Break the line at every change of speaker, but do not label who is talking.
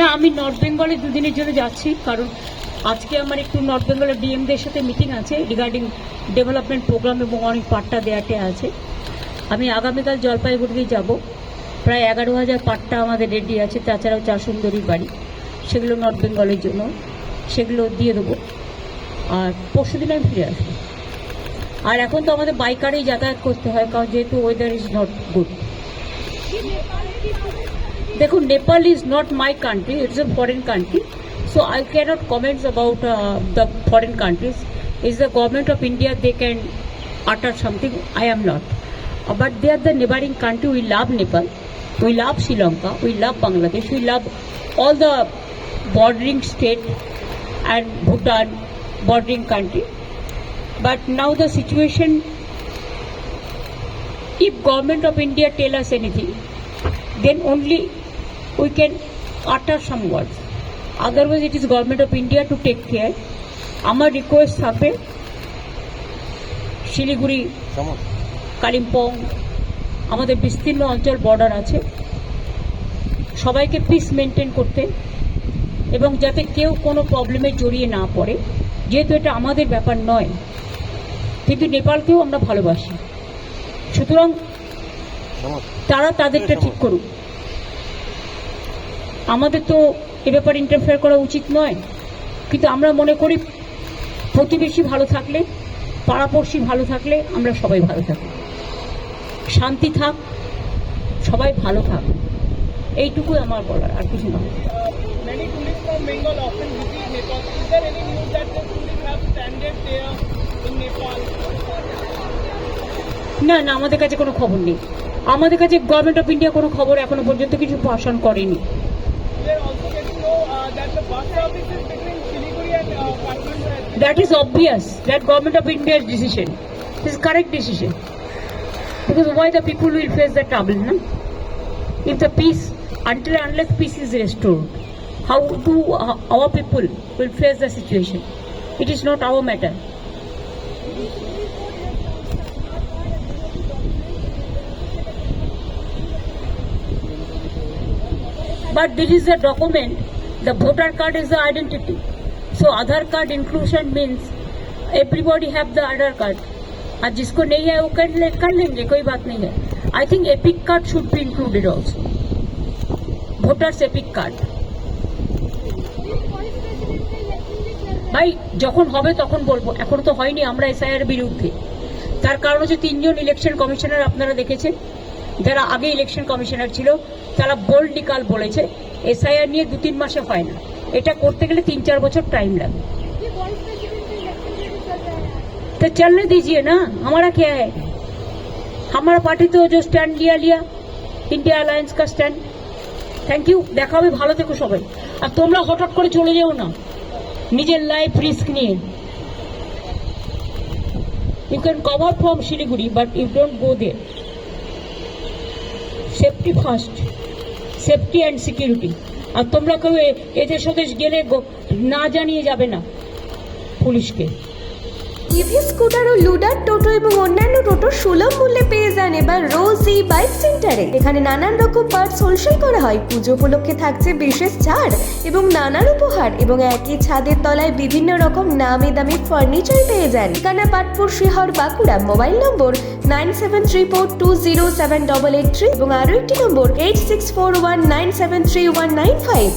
না, আমি নর্থ বেঙ্গলে দুদিনের জন্য যাচ্ছি, কারণ আজকে আমার একটু নর্থ বেঙ্গলের ডিএমদের সাথে মিটিং আছে রিগার্ডিং ডেভেলপমেন্ট প্রোগ্রাম এবং অনেক পাট্টা দেয়াটে আছে। আমি আগামীকাল জলপাইগুড়িতে যাব। প্রায় এগারো হাজার পাট্টা আমাদের রেডি আছে, তাছাড়াও চার সুন্দরীর বাড়ি। সেগুলো নর্থ বেঙ্গলের জন্য, সেগুলো দিয়ে দেবো। আর পরশু দিন আমি ফিরে আসব। আর এখন তো আমাদের বাইকারেই যাতায়াত করতে হয়, কারণ যেহেতু ওয়েদার ইজ নট গুড দেখুন Nepal is not my country it's a foreign country so I can't comments about the foreign countries is the government of India they can utter something i am not Uh, but they are the neighboring country we love nepal we love sri lanka we love bangladesh we love all the bordering state and bhutan bordering country but now the situation if government of india tell us anything then only we can utter some words. Otherwise it is government of india to take care. আমার request থাকবে শিলিগুড়ি কালিম্পং আমাদের বিস্তীর্ণ অঞ্চল border আছে। সবাইকে piece maintain করতে এবং যাতে কেউ কোনো প্রবলেমে জড়িয়ে না পড়ে। যেহেতু এটা আমাদের ব্যাপার নয় কিন্তু নেপালকেও আমরা ভালোবাসি। সুতরাং তারা তাদেরটা ঠিক করুক। আমাদের তো এ ব্যাপারে ইন্টারফেয়ার করা উচিত নয়। কিন্তু আমরা মনে করি প্রতিবেশী ভালো থাকলে পাড়াপড়শি ভালো থাকলে আমরা সবাই ভালো থাকি। শান্তি থাক সবাই ভালো থাক। এইটুকুই আমার বলার আর কিছু না? না না আমাদের কাছে কোনো খবর নেই। আমাদের কাছে গভর্নমেন্ট অফ ইন্ডিয়া কোনো খবর এখনও পর্যন্ত কিছু পাশন করেনি।
That the bus services between Siliguri and uh, Kathmandu
that is obvious that government of india's decision. Is correct decision. Because why the people will face the trouble no? if the peace until unless peace is restored how do uh, our people will face the situation? It is not our matter. But this is a document the voter card is the identity so aadhaar card inclusion means everybody have the aadhaar card और जिसको नहीं है वो कर ले कर लेंगे कोई बात नहीं है I think EPIC card should be included also voters EPIC card ভাই যখন হবে তখন বলবো এখন তো হয়নি আমরা এসআইআর বিরুদ্ধে তার কারণ হচ্ছে তিনজন ইলেকশন কমিশনার আপনারা দেখেছেন যারা আগে ইলেকশন কমিশনার ছিল তারা বোল্ড নিকাল বলেছে এসআইআর নিয়ে দু তিন মাসে হয় না এটা করতে গেলে তিন চার বছর টাইম লাগে तो चलने दीजिए ना हमारा क्या है हमारा पार्टी तो जो स्टैंड लिया लिया इंडिया अलायंस का स्टैंड থ্যাংক ইউ দেখা হবে ভালো থেকো সবাই আর তোমরা হঠাৎ করে চলে যেও না নিজের লাইফ রিস্ক নিয়ে you can cover from Siliguri but you don't go the safety first safety and security আর তোমরা কেউ এ- এদের সদেশ গেলে না জানিয়ে যাবে না পুলিশকে।
ইভি স্কুটার ও লুডার, টোটো এবং অন্যান্য টোটো সুলভ মূল্যে পেয়ে যান এবার রোজি বাইক সেন্টারে। এখানে নানান রকম পার্টস হোলসেল করা হয়। পুজো উপলক্ষে থাকছে বিশেষ ছাড় এবং নানান উপহার এবং একই ছাদের তলায় বিভিন্ন রকম নামি দামি ফার্নিচার পেয়ে যান। ঠিকানা Patpur, Sihar, Bankura. Mobile number nine seven three four two zero seven double eight three এবং আরও একটি number eight six four one nine seven three one nine five.